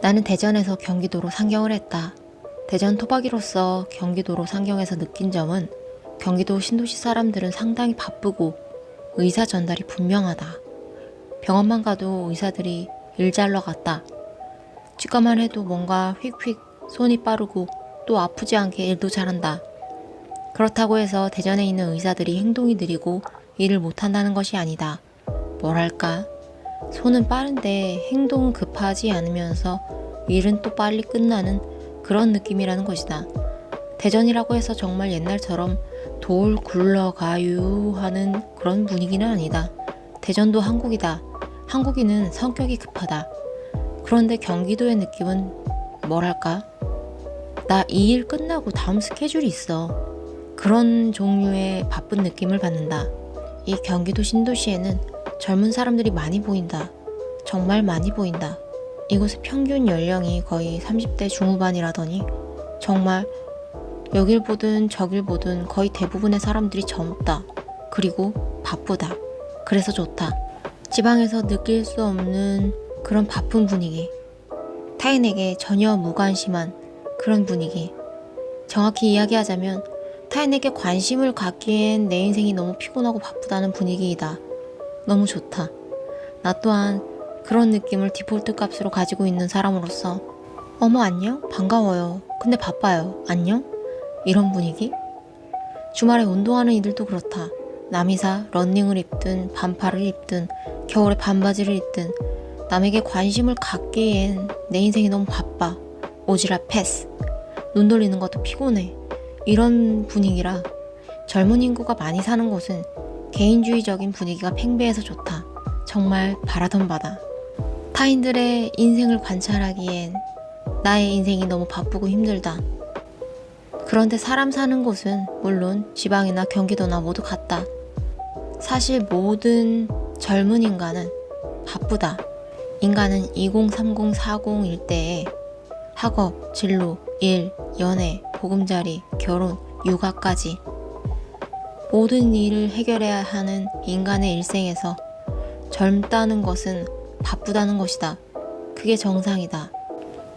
나는 대전에서 경기도로 상경을 했다. 대전 토박이로서 경기도로 상경해서 느낀 점은 경기도 신도시 사람들은 상당히 바쁘고 의사 전달이 분명하다. 병원만 가도 의사들이 일 잘러 갔다. 치과만 해도 뭔가 휙휙 손이 빠르고 또 아프지 않게 일도 잘한다. 그렇다고 해서 대전에 있는 의사들이 행동이 느리고 일을 못한다는 것이 아니다. 뭐랄까, 손은 빠른데 행동은 급하지 않으면서 일은 또 빨리 끝나는 그런 느낌이라는 것이다. 대전이라고 해서 정말 옛날처럼 돌 굴러가유 하는 그런 분위기는 아니다. 대전도 한국이다. 한국인은 성격이 급하다. 그런데 경기도의 느낌은 뭐랄까? 나 이 일 끝나고 다음 스케줄이 있어. 그런 종류의 바쁜 느낌을 받는다. 이 경기도 신도시에는 젊은 사람들이 많이 보인다. 정말 많이 보인다. 이곳의 평균 연령이 거의 30대 중후반이라더니 정말 여길 보든 저길 보든 거의 대부분의 사람들이 젊다. 그리고 바쁘다. 그래서 좋다. 지방에서 느낄 수 없는 그런 바쁜 분위기. 타인에게 전혀 무관심한 그런 분위기. 정확히 이야기하자면 타인에게 관심을 갖기엔 내 인생이 너무 피곤하고 바쁘다는 분위기이다. 너무 좋다. 나 또한 그런 느낌을 디폴트 값으로 가지고 있는 사람으로서 어머 안녕? 반가워요. 근데 바빠요. 안녕? 이런 분위기? 주말에 운동하는 이들도 그렇다. 남이사 런닝을 입든 반팔을 입든 겨울에 반바지를 입든 남에게 관심을 갖기엔 내 인생이 너무 바빠. 오지랖 패스. 눈 돌리는 것도 피곤해. 이런 분위기라 젊은 인구가 많이 사는 곳은 개인주의적인 분위기가 팽배해서 좋다. 정말 바라던 바다. 타인들의 인생을 관찰하기엔 나의 인생이 너무 바쁘고 힘들다. 그런데 사람 사는 곳은 물론 지방이나 경기도나 모두 같다. 사실 모든 젊은 인간은 바쁘다. 인간은 2030, 40 일대에 학업, 진로, 일, 연애, 보금자리, 결혼, 육아까지 모든 일을 해결해야 하는 인간의 일생에서 젊다는 것은 바쁘다는 것이다. 그게 정상이다.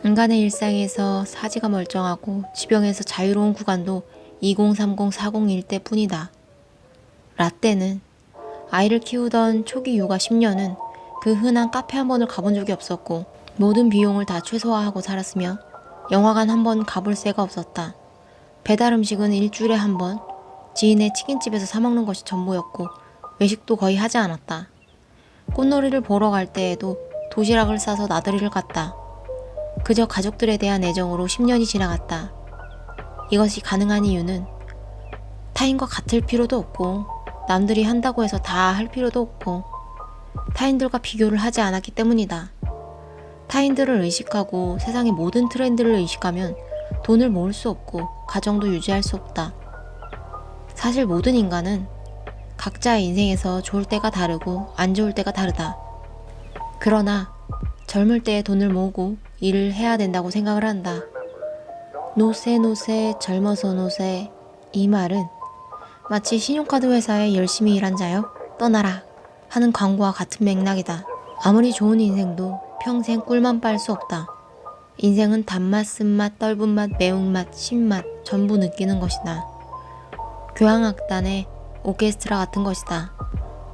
인간의 일상에서 사지가 멀쩡하고 지병에서 자유로운 구간도 2030, 401 때뿐이다. 라떼는 아이를 키우던 초기 육아 10년은 그 흔한 카페 한 번을 가본 적이 없었고 모든 비용을 다 최소화하고 살았으며 영화관 한 번 가볼 새가 없었다. 배달 음식은 일주일에 한 번 지인의 치킨집에서 사 먹는 것이 전부였고 외식도 거의 하지 않았다. 꽃놀이를 보러 갈 때에도 도시락을 싸서 나들이를 갔다. 그저 가족들에 대한 애정으로 10년이 지나갔다. 이것이 가능한 이유는 타인과 같을 필요도 없고 남들이 한다고 해서 다 할 필요도 없고 타인들과 비교를 하지 않았기 때문이다. 타인들을 의식하고 세상의 모든 트렌드를 의식하면 돈을 모을 수 없고 가정도 유지할 수 없다. 사실 모든 인간은 각자의 인생에서 좋을 때가 다르고 안 좋을 때가 다르다. 그러나 젊을 때 돈을 모으고 일을 해야 된다고 생각을 한다. 노세 노세 젊어서 노세 이 말은 마치 신용카드 회사에 열심히 일한 자여 떠나라 하는 광고와 같은 맥락이다. 아무리 좋은 인생도 평생 꿀만 빨 수 없다. 인생은 단맛, 쓴맛, 떫은 맛, 매운맛, 신맛 전부 느끼는 것이다. 교향악단의 오케스트라 같은 것이다.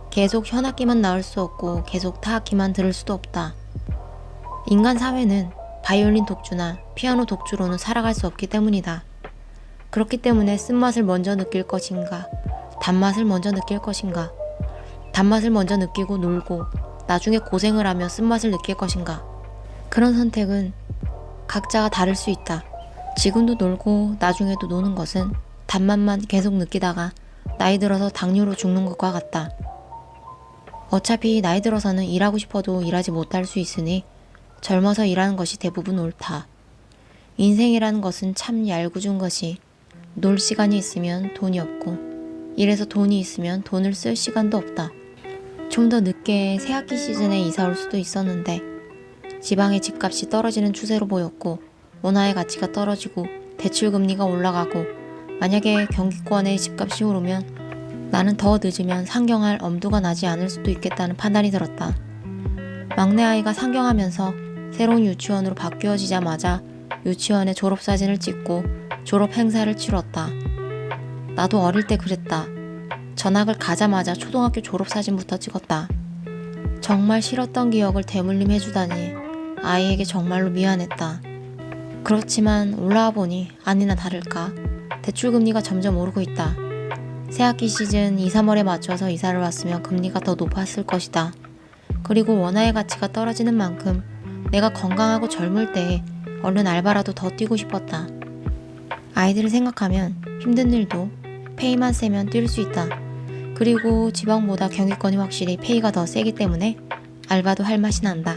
계속 현악기만 나올 수 없고 계속 타악기만 들을 수도 없다. 인간 사회는 바이올린 독주나 피아노 독주로는 살아갈 수 없기 때문이다. 그렇기 때문에 쓴맛을 먼저 느낄 것인가, 단맛을 먼저 느낄 것인가, 단맛을 먼저 느끼고 놀고 나중에 고생을 하며 쓴맛을 느낄 것인가. 그런 선택은 각자가 다를 수 있다. 지금도 놀고 나중에도 노는 것은 단맛만 계속 느끼다가 나이 들어서 당뇨로 죽는 것과 같다. 어차피 나이 들어서는 일하고 싶어도 일하지 못할 수 있으니 젊어서 일하는 것이 대부분 옳다. 인생이라는 것은 참 얄궂은 것이 놀 시간이 있으면 돈이 없고 일해서 돈이 있으면 돈을 쓸 시간도 없다. 좀 더 늦게 새학기 시즌에 이사 올 수도 있었는데 지방의 집값이 떨어지는 추세로 보였고 원화의 가치가 떨어지고 대출 금리가 올라가고 만약에 경기권의 집값이 오르면 나는 더 늦으면 상경할 엄두가 나지 않을 수도 있겠다는 판단이 들었다. 막내 아이가 상경하면서 새로운 유치원으로 바뀌어지자마자 유치원에 졸업사진을 찍고 졸업 행사를 치렀다. 나도 어릴 때 그랬다. 전학을 가자마자 초등학교 졸업사진부터 찍었다. 정말 싫었던 기억을 되물림 해주다니 아이에게 정말로 미안했다. 그렇지만 올라와 보니 아니나 다를까 대출 금리가 점점 오르고 있다. 새학기 시즌 2, 3월에 맞춰서 이사를 왔으면 금리가 더 높았을 것이다. 그리고 원화의 가치가 떨어지는 만큼 내가 건강하고 젊을 때에 얼른 알바라도 더 뛰고 싶었다. 아이들을 생각하면 힘든 일도 페이만 세면 뛸 수 있다. 그리고 지방보다 경기권이 확실히 페이가 더 세기 때문에 알바도 할 맛이 난다.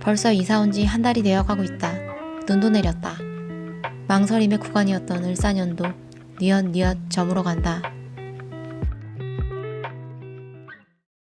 벌써 이사 온 지 한 달이 되어 가고 있다. 눈도 내렸다. 망설임의 구간이었던 을사년도 니엇니엇 저물어 간다.